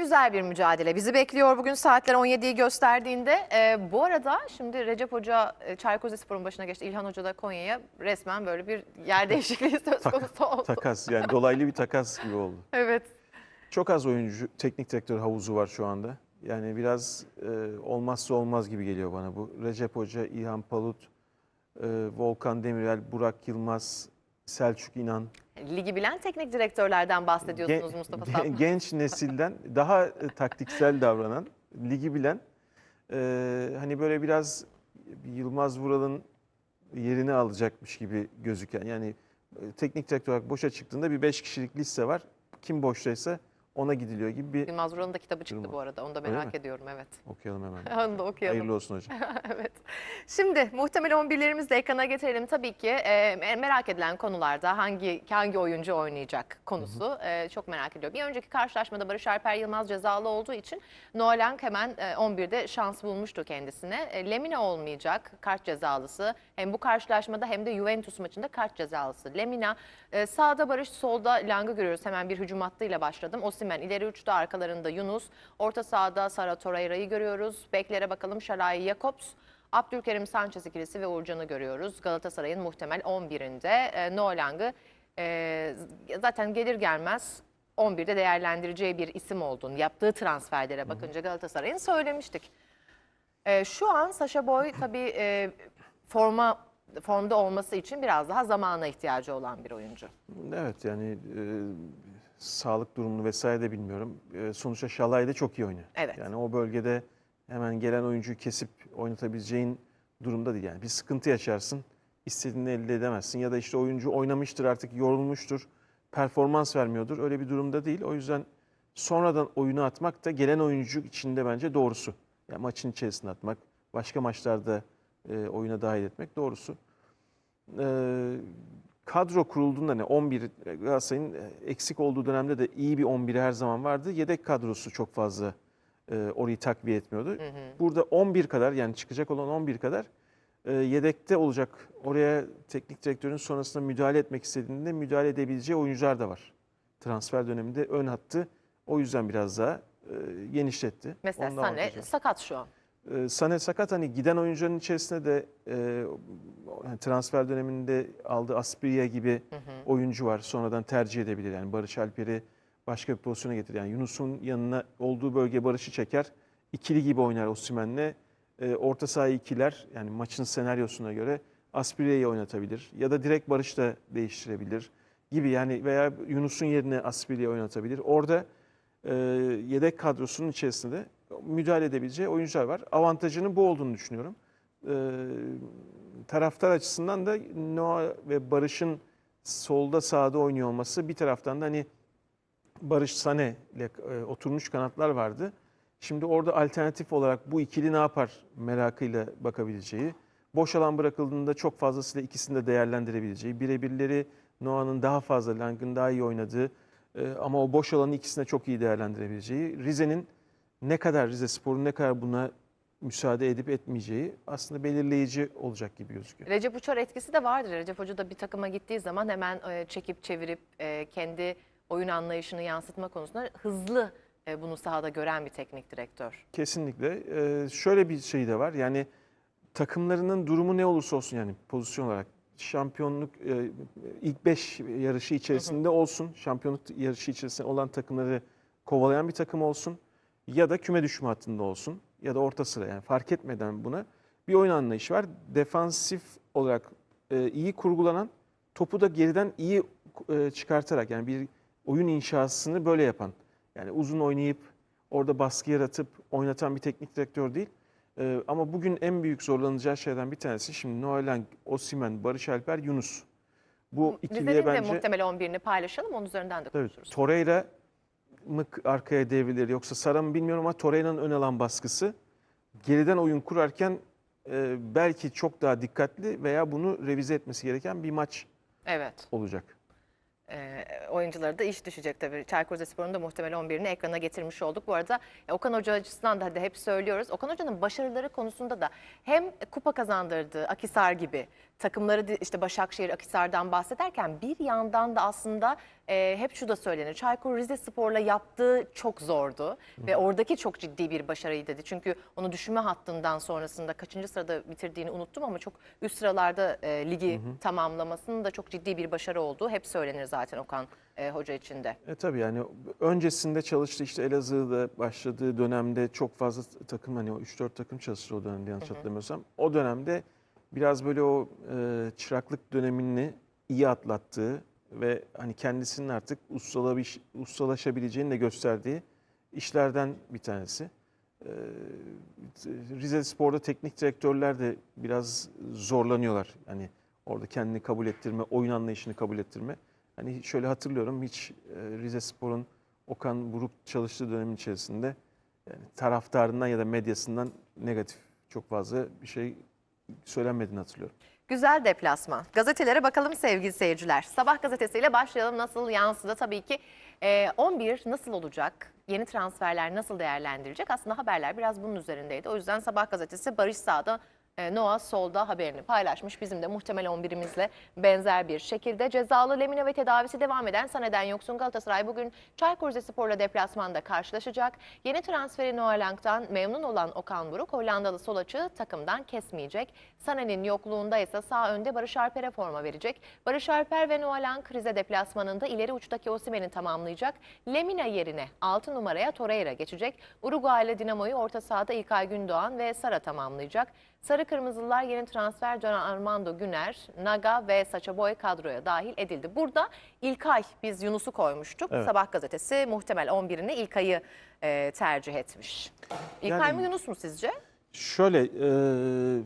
Güzel bir mücadele bizi bekliyor bugün saatler 17'yi gösterdiğinde. Ee, bu arada şimdi Recep Hoca e, Çaykur Rizespor'un başına geçti. İlhan Hoca da Konya'ya resmen böyle bir yer değişikliği söz konusu oldu. Takas yani dolaylı bir takas gibi oldu. Evet. Çok az oyuncu, teknik direktör havuzu var şu anda. Yani biraz e, olmazsa olmaz gibi geliyor bana bu. Recep Hoca, İlhan Palut, e, Volkan Demirel, Burak Yılmaz, Selçuk İnan. Ligi bilen teknik direktörlerden bahsediyorsunuz Gen- Mustafa Sandal. Genç nesilden daha e, taktiksel davranan, ligi bilen, e, hani böyle biraz Yılmaz Vural'ın yerini alacakmış gibi gözüken. Yani e, teknik direktör olarak boşa çıktığında bir 5 kişilik liste var. Kim boştaysa ona gidiliyor gibi bir Yılmaz Vural'ın da kitabı çıktı Durum bu arada. Onu da merak ediyorum evet. okuyalım hemen. Onu da okuyalım. Hayırlı olsun hocam. evet. Şimdi muhtemel 11'lerimizi de ekrana getirelim. Tabii ki e, merak edilen konularda hangi hangi oyuncu oynayacak konusu e, çok merak ediyor. Bir önceki karşılaşmada Barış Alper Yılmaz cezalı olduğu için Noelang hemen e, 11'de şans bulmuştu kendisine. E, Lemina olmayacak kart cezalısı. Hem bu karşılaşmada hem de Juventus maçında kart cezalısı. Lemina e, sağda Barış, solda Lang'ı görüyoruz. Hemen bir hücum hattıyla başladım. Osimhen ileri uçta arkalarında Yunus. Orta sahada Sara Torreira'yı görüyoruz. Beklere bakalım Şalay Jakobs. Abdülkerim Sanchez ikilisi ve Uğurcan'ı görüyoruz. Galatasaray'ın muhtemel 11'inde e, Noelang'ı e, zaten gelir gelmez 11'de değerlendireceği bir isim olduğunu yaptığı transferlere bakınca Galatasaray'ın söylemiştik. E, şu an Sasha Boy tabii e, forma formda olması için biraz daha zamana ihtiyacı olan bir oyuncu. Evet yani e, sağlık durumunu vesaire de bilmiyorum. E, sonuçta Şalay da çok iyi oynuyor. Evet. Yani o bölgede hemen gelen oyuncuyu kesip oynatabileceğin durumda değil. Yani bir sıkıntı yaşarsın, istediğini elde edemezsin. Ya da işte oyuncu oynamıştır artık yorulmuştur, performans vermiyordur. Öyle bir durumda değil. O yüzden sonradan oyunu atmak da gelen oyuncu için de bence doğrusu. Yani maçın içerisine atmak, başka maçlarda e, oyuna dahil etmek doğrusu. Ee, kadro kurulduğunda ne 11 Galatasaray'ın eksik olduğu dönemde de iyi bir 11 her zaman vardı. Yedek kadrosu çok fazla e, orayı takviye etmiyordu. Burada 11 kadar yani çıkacak olan 11 kadar e, yedekte olacak. Oraya teknik direktörün sonrasında müdahale etmek istediğinde müdahale edebileceği oyuncular da var. Transfer döneminde ön hattı o yüzden biraz daha e, genişletti. Mesela Sané avantajı var. sakat şu an. Ee, Sané sakat hani giden oyuncuların içerisinde de e, hani transfer döneminde aldığı Asprilla gibi oyuncu var. Sonradan tercih edebilir. Yani Barış Alper'i başka bir pozisyona getirir. Yani Yunus'un yanına olduğu bölge Barış'ı çeker. İkili gibi oynar Osimhen'le. E, orta saha ikiler yani maçın senaryosuna göre Asprilla'yı oynatabilir. Ya da direkt Barış da değiştirebilir gibi yani veya Yunus'un yerine Asprilla'yı oynatabilir. Orada e, yedek kadrosunun içerisinde müdahale edebileceği oyuncular var. Avantajının bu olduğunu düşünüyorum. E, taraftar açısından da Noah ve Barış'ın solda sağda oynuyor olması bir taraftan da hani Barış Sane ile e, oturmuş kanatlar vardı. Şimdi orada alternatif olarak bu ikili ne yapar merakıyla bakabileceği, boş alan bırakıldığında çok fazlasıyla ikisini de değerlendirebileceği, birebirleri Noah'nın daha fazla, Lang'ın daha iyi oynadığı e, ama o boş alanı ikisine çok iyi değerlendirebileceği, Rize'nin ne kadar Rize Spor'un ne kadar buna müsaade edip etmeyeceği aslında belirleyici olacak gibi gözüküyor. Recep Uçar etkisi de vardır. Recep Hoca da bir takıma gittiği zaman hemen e, çekip çevirip kendi oyun anlayışını yansıtma konusunda hızlı e, bunu sahada gören bir teknik direktör. Kesinlikle. Ee, şöyle bir şey de var. Yani takımlarının durumu ne olursa olsun yani pozisyon olarak şampiyonluk e, ilk 5 yarışı içerisinde olsun. Şampiyonluk yarışı içerisinde olan takımları kovalayan bir takım olsun. Ya da küme düşme hattında olsun. Ya da orta sıra yani fark etmeden buna bir oyun anlayışı var. Defansif olarak e, iyi kurgulanan, topu da geriden iyi e, çıkartarak yani bir oyun inşasını böyle yapan. Yani uzun oynayıp orada baskı yaratıp oynatan bir teknik direktör değil. Ee, ama bugün en büyük zorlanacağı şeylerden bir tanesi şimdi Noelang, Osimhen, Barış Alper, Yunus. Bu ikiliye Rize'nin de bence muhtemel 11'ini paylaşalım. Onun üzerinden de konuşuruz. Torreira mı arkaya devrilir yoksa Sara mı bilmiyorum ama Torreira'nın ön alan baskısı geriden oyun kurarken e, belki çok daha dikkatli veya bunu revize etmesi gereken bir maç Evet. olacak. E, da iş düşecek tabii. Çaykur Rizespor'un da muhtemel 11'ini ekrana getirmiş olduk. Bu arada Okan Hoca açısından da hadi hep söylüyoruz. Okan Hoca'nın başarıları konusunda da hem kupa kazandırdığı Akisar gibi takımları işte Başakşehir, Akhisar'dan bahsederken bir yandan da aslında e, hep şu da söylenir. Çaykur Rizespor'la yaptığı çok zordu ve oradaki çok ciddi bir başarıydı. dedi. Çünkü onu düşürme hattından sonrasında kaçıncı sırada bitirdiğini unuttum ama çok üst sıralarda e, ligi tamamlamasının da çok ciddi bir başarı olduğu hep söylenir zaten Okan e, Hoca için de. E tabii yani öncesinde çalıştı işte Elazığ'da başladığı dönemde çok fazla takım hani o 3-4 takım çalıştı o dönemde yanlış hatırlamıyorsam. O dönemde biraz böyle o e, çıraklık dönemini iyi atlattığı ve hani kendisinin artık ustalaş, ustalaşabileceğini de gösterdiği işlerden bir tanesi. E, Rize Spor'da teknik direktörler de biraz zorlanıyorlar. Yani orada kendini kabul ettirme, oyun anlayışını kabul ettirme. Hani şöyle hatırlıyorum hiç e, Rize Spor'un Okan Buruk çalıştığı dönemin içerisinde yani taraftarından ya da medyasından negatif çok fazla bir şey söylenmediğini hatırlıyorum. Güzel deplasman. Gazetelere bakalım sevgili seyirciler. Sabah gazetesiyle başlayalım. Nasıl yansıdı? Tabii ki e, 11 nasıl olacak? Yeni transferler nasıl değerlendirilecek? Aslında haberler biraz bunun üzerindeydi. O yüzden Sabah gazetesi Barış Sağ'da Noah Sol'da haberini paylaşmış. Bizim de muhtemel 11'imizle benzer bir şekilde. Cezalı Lemine ve tedavisi devam eden Sane'den yoksun Galatasaray bugün Çaykur Rizespor'la deplasmanda karşılaşacak. Yeni transferi Noah Lang'dan memnun olan Okan Buruk Hollandalı sol açığı takımdan kesmeyecek. Sane'nin yokluğunda ise sağ önde Barış Alper'e forma verecek. Barış Alper ve Noah Lang Rize deplasmanında ileri uçtaki Osimhen'i tamamlayacak. Lemina yerine 6 numaraya Torreira geçecek. Uruguaylı Dinamo'yu orta sahada İlkay Gündoğan ve Sara tamamlayacak. Sarı Kırmızılılar yeni transfer Can Armando Güner, Naga ve Saça Boy kadroya dahil edildi. Burada İlkay, biz Yunus'u koymuştuk. Evet. Sabah gazetesi muhtemel 11'ine İlkay'ı e, tercih etmiş. İlkay Yani- mı Yunus mu sizce? Şöyle e,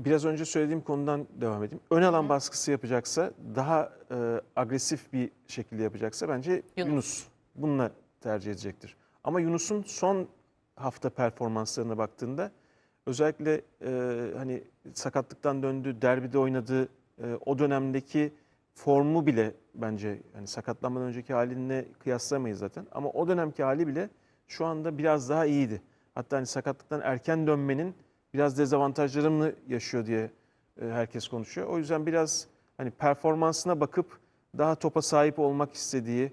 biraz önce söylediğim konudan devam edeyim. Ön alan baskısı yapacaksa daha e, agresif bir şekilde yapacaksa bence Yunus. Yunus. bununla tercih edecektir. Ama Yunus'un son hafta performanslarına baktığında özellikle e, hani sakatlıktan döndü, derbide oynadığı e, o dönemdeki formu bile bence hani sakatlanmadan önceki haline kıyaslamayız zaten. Ama o dönemki hali bile şu anda biraz daha iyiydi. Hatta hani sakatlıktan erken dönmenin biraz dezavantajlarını yaşıyor diye e, herkes konuşuyor. O yüzden biraz hani performansına bakıp daha topa sahip olmak istediği,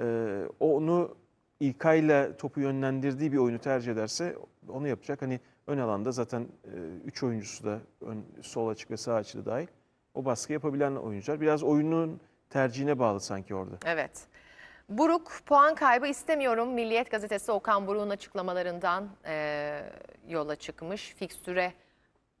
e, onu İlkay'la topu yönlendirdiği bir oyunu tercih ederse onu yapacak. Hani ön alanda zaten 3 oyuncusu da ön, sol açık ve sağ açık da dahil o baskı yapabilen oyuncular. Biraz oyunun tercihine bağlı sanki orada. Evet. Buruk puan kaybı istemiyorum. Milliyet gazetesi Okan Buruk'un açıklamalarından e, yola çıkmış. Fikstüre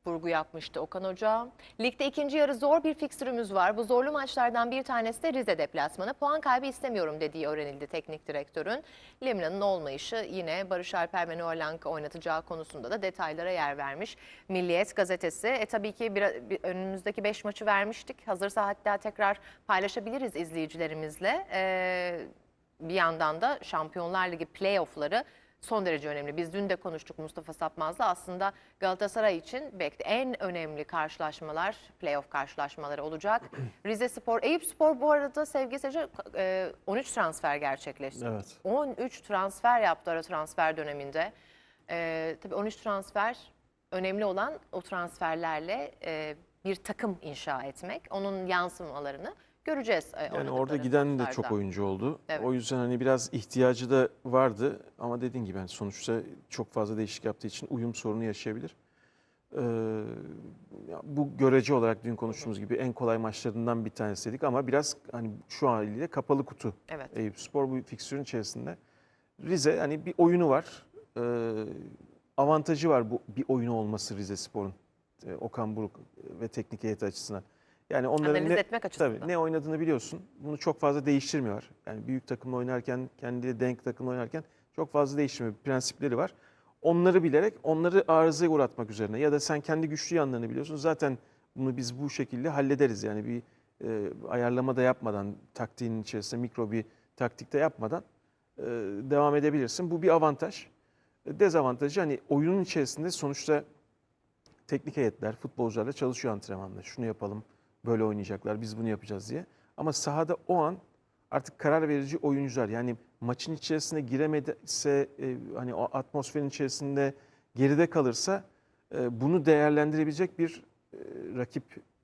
vurgu yapmıştı Okan Hoca. Ligde ikinci yarı zor bir fikstürümüz var. Bu zorlu maçlardan bir tanesi de Rize deplasmanı. Puan kaybı istemiyorum dediği öğrenildi teknik direktörün. Lemra'nın olmayışı yine Barış Alper ve Lang oynatacağı konusunda da detaylara yer vermiş. Milliyet gazetesi. E tabii ki bir, bir- önümüzdeki 5 maçı vermiştik. Hazırsa hatta tekrar paylaşabiliriz izleyicilerimizle. Ee, bir yandan da Şampiyonlar Ligi playoff'ları son derece önemli. Biz dün de konuştuk Mustafa Sapmaz'la. Aslında Galatasaray için belki en önemli karşılaşmalar playoff karşılaşmaları olacak. Rize Spor, Eyüp Spor bu arada sevgili seyirciler e, 13 transfer gerçekleştirdi. Evet. 13 transfer yaptı ara transfer döneminde. Ee, tabii 13 transfer önemli olan o transferlerle e, bir takım inşa etmek. Onun yansımalarını göreceğiz. e, Yani orada giden de çok oyuncu oldu. Evet. O yüzden hani biraz ihtiyacı da vardı ama dediğin gibi yani sonuçta çok fazla değişik yaptığı için uyum sorunu yaşayabilir. Ee, bu görece olarak dün konuştuğumuz gibi en kolay maçlarından bir tanesi dedik ama biraz hani şu haliyle kapalı kutu Evet. Eyüp Spor bu fikstürün içerisinde. Rize hani bir oyunu var. Ee, avantajı var bu bir oyunu olması Rize Spor'un. Ee, Okan Buruk ve teknik heyeti açısından. Yani onların Analiz ne, etmek açısından. tabii, ne oynadığını biliyorsun. Bunu çok fazla değiştirmiyorlar. Yani büyük takımla oynarken, kendi denk takımla oynarken çok fazla değiştirmiyor. Prensipleri var. Onları bilerek onları arızaya uğratmak üzerine ya da sen kendi güçlü yanlarını biliyorsun. Zaten bunu biz bu şekilde hallederiz. Yani bir e, ayarlama da yapmadan, taktiğin içerisinde mikro bir taktikte yapmadan e, devam edebilirsin. Bu bir avantaj. E, Dezavantajı hani oyunun içerisinde sonuçta teknik heyetler, futbolcularla çalışıyor antrenmanda. Şunu yapalım, böyle oynayacaklar, biz bunu yapacağız diye. Ama sahada o an artık karar verici oyuncular yani maçın içerisine giremediyse e, hani o atmosferin içerisinde geride kalırsa e, bunu değerlendirebilecek bir e, rakip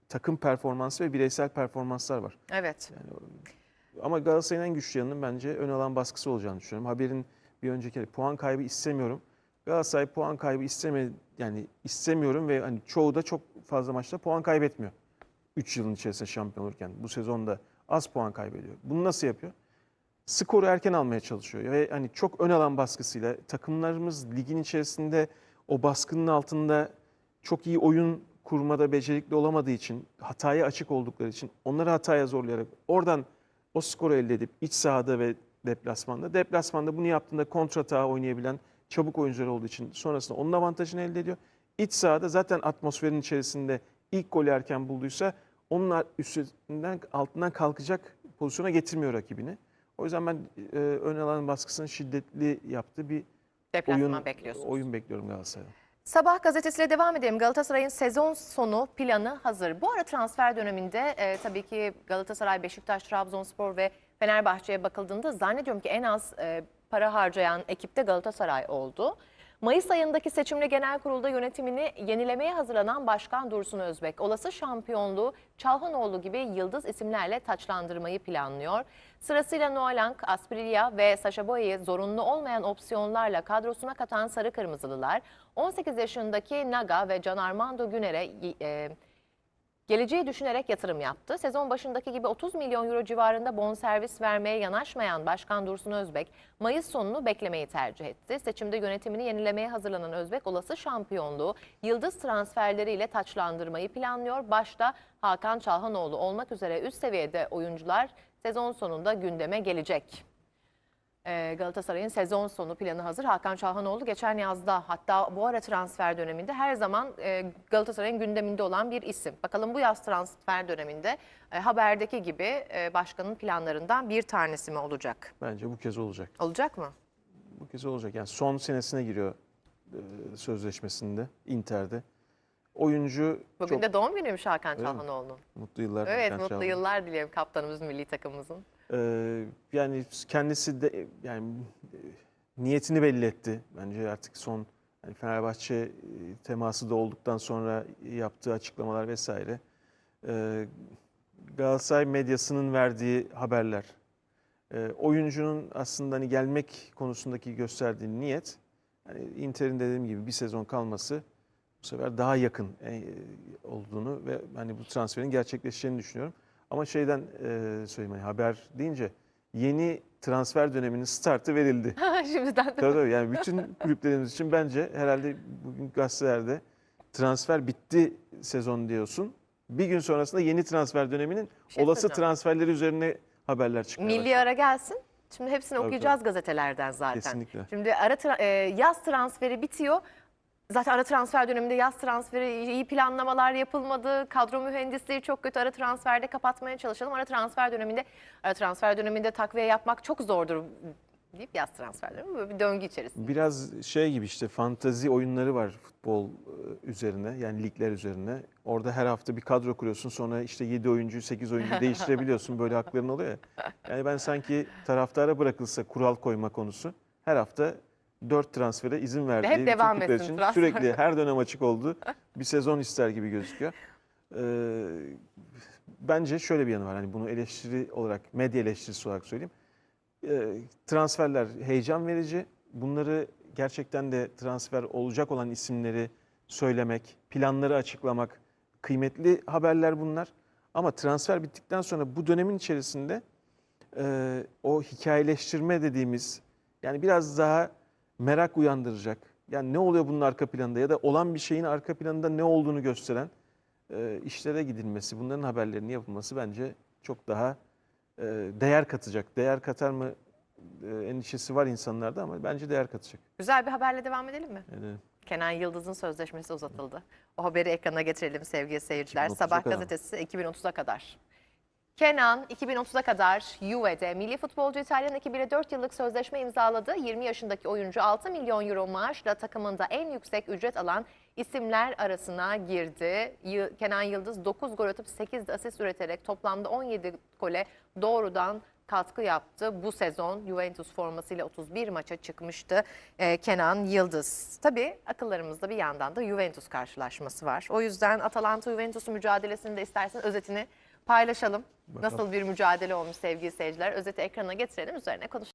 takım performansı ve bireysel performanslar var. Evet. Ama Galatasaray'ın en güçlü yanının bence ön alan baskısı olacağını düşünüyorum. Haberin bir önceki puan kaybı istemiyorum. Galatasaray puan kaybı isteme yani istemiyorum ve hani çoğu da çok fazla maçta puan kaybetmiyor. 3 yılın içerisinde şampiyon olurken bu sezonda az puan kaybediyor. Bunu nasıl yapıyor? Skoru erken almaya çalışıyor ve hani çok ön alan baskısıyla takımlarımız ligin içerisinde o baskının altında çok iyi oyun kurmada becerikli olamadığı için, hataya açık oldukları için onları hataya zorlayarak oradan o skoru elde edip iç sahada ve deplasmanda, deplasmanda bunu yaptığında kontratağı oynayabilen çabuk oyuncular olduğu için sonrasında onun avantajını elde ediyor. İç sahada zaten atmosferin içerisinde ilk golü erken bulduysa onun üstünden altından kalkacak pozisyona getirmiyor rakibini. O yüzden ben e, ön alan baskısının şiddetli yaptığı bir Deplasman oyun bekliyorsunuz. oyun bekliyorum Galatasaray'dan. Sabah gazetesiyle devam edelim. Galatasaray'ın sezon sonu planı hazır. Bu ara transfer döneminde e, tabii ki Galatasaray, Beşiktaş, Trabzonspor ve Fenerbahçe'ye bakıldığında zannediyorum ki en az e, para harcayan ekipte Galatasaray oldu. Mayıs ayındaki seçimli genel kurulda yönetimini yenilemeye hazırlanan Başkan Dursun Özbek, olası şampiyonluğu Çalhanoğlu gibi yıldız isimlerle taçlandırmayı planlıyor. Sırasıyla Noalank, Asprilla ve Sacha Boey'i zorunlu olmayan opsiyonlarla kadrosuna katan Sarı Kırmızılılar, 18 yaşındaki Naga ve Can Armando Güner'e e, geleceği düşünerek yatırım yaptı. Sezon başındaki gibi 30 milyon euro civarında bonservis vermeye yanaşmayan Başkan Dursun Özbek, Mayıs sonunu beklemeyi tercih etti. Seçimde yönetimini yenilemeye hazırlanan Özbek, olası şampiyonluğu yıldız transferleriyle taçlandırmayı planlıyor. Başta Hakan Çalhanoğlu olmak üzere üst seviyede oyuncular sezon sonunda gündeme gelecek. Ee, Galatasaray'ın sezon sonu planı hazır. Hakan Çalhanoğlu geçen yazda hatta bu ara transfer döneminde her zaman e, Galatasaray'ın gündeminde olan bir isim. Bakalım bu yaz transfer döneminde e, haberdeki gibi e, başkanın planlarından bir tanesi mi olacak? Bence bu kez olacak. Olacak mı? Bu kez olacak. Yani son senesine giriyor sözleşmesinde Inter'de. Oyuncu Bugün çok de doğum günüymüş Hakan? Çalhanoğlu'nun. mutlu yıllar. Evet Hakan mutlu Çalhanoğlu. yıllar dilerim kaptanımızın, milli takımımızın. Ee, yani kendisi de yani e, niyetini belli etti. Bence artık son yani Fenerbahçe e, teması da olduktan sonra yaptığı açıklamalar vesaire. Ee, Galatasaray medyasının verdiği haberler. Ee, oyuncunun aslında hani gelmek konusundaki gösterdiği niyet yani Inter'in dediğim gibi bir sezon kalması bu sefer daha yakın e, olduğunu ve hani bu transferin gerçekleşeceğini düşünüyorum. Ama şeyden e, söyleyeyim hani haber deyince yeni transfer döneminin startı verildi. Şimdiden de tabii tabii yani bütün kulüplerimiz için bence herhalde bugün gazetelerde transfer bitti sezon diyorsun. Bir gün sonrasında yeni transfer döneminin şey olası söyleyeceğim. transferleri üzerine haberler çıkmaya milli başladı. ara gelsin. Şimdi hepsini Tabii, okuyacağız gazetelerden zaten. Kesinlikle. Şimdi ara tra- e, yaz transferi bitiyor. Zaten ara transfer döneminde yaz transferi iyi planlamalar yapılmadı. Kadro mühendisliği çok kötü. Ara transferde kapatmaya çalışalım. Ara transfer döneminde ara transfer döneminde takviye yapmak çok zordur deyip yaz transfer dönemi böyle bir döngü içerisinde. Biraz şey gibi işte fantazi oyunları var futbol e, üzerine yani ligler üzerine. Orada her hafta bir kadro kuruyorsun sonra işte 7 oyuncuyu 8 oyuncuyu değiştirebiliyorsun böyle hakların oluyor ya. Yani ben sanki taraftara bırakılsa kural koyma konusu her hafta 4 transfere izin verdiği hep bütün devam kulüpler etsin için transfer. sürekli her dönem açık oldu. Bir sezon ister gibi gözüküyor. Ee, bence şöyle bir yanı var hani bunu eleştiri olarak medya eleştirisi olarak söyleyeyim. Ee, transferler heyecan verici. Bunları gerçekten de transfer olacak olan isimleri söylemek, planları açıklamak kıymetli haberler bunlar. Ama transfer bittikten sonra bu dönemin içerisinde e, o hikayeleştirme dediğimiz yani biraz daha merak uyandıracak. Yani ne oluyor bunun arka planında ya da olan bir şeyin arka planında ne olduğunu gösteren e, işlere gidilmesi, bunların haberlerinin yapılması bence çok daha e, değer katacak. Değer katar mı e, endişesi var insanlarda ama bence değer katacak. Güzel bir haberle devam edelim mi? Yani Kenan Yıldız'ın sözleşmesi uzatıldı. O haberi ekrana getirelim sevgili seyirciler. 2030'a Sabah kadar. gazetesi 2030'a kadar. Kenan 2030'a kadar Juve'de milli futbolcu İtalyan ekibiyle 4 yıllık sözleşme imzaladı. 20 yaşındaki oyuncu 6 milyon euro maaşla takımında en yüksek ücret alan isimler arasına girdi. Kenan Yıldız 9 gol atıp 8 de asist üreterek toplamda 17 gole doğrudan katkı yaptı. Bu sezon Juventus formasıyla 31 maça çıkmıştı ee, Kenan Yıldız. Tabii akıllarımızda bir yandan da Juventus karşılaşması var. O yüzden Atalanta Juventus'un mücadelesini de istersen özetini paylaşalım. Bakalım. Nasıl bir mücadele olmuş sevgili seyirciler? Özeti ekrana getirelim üzerine konuşalım.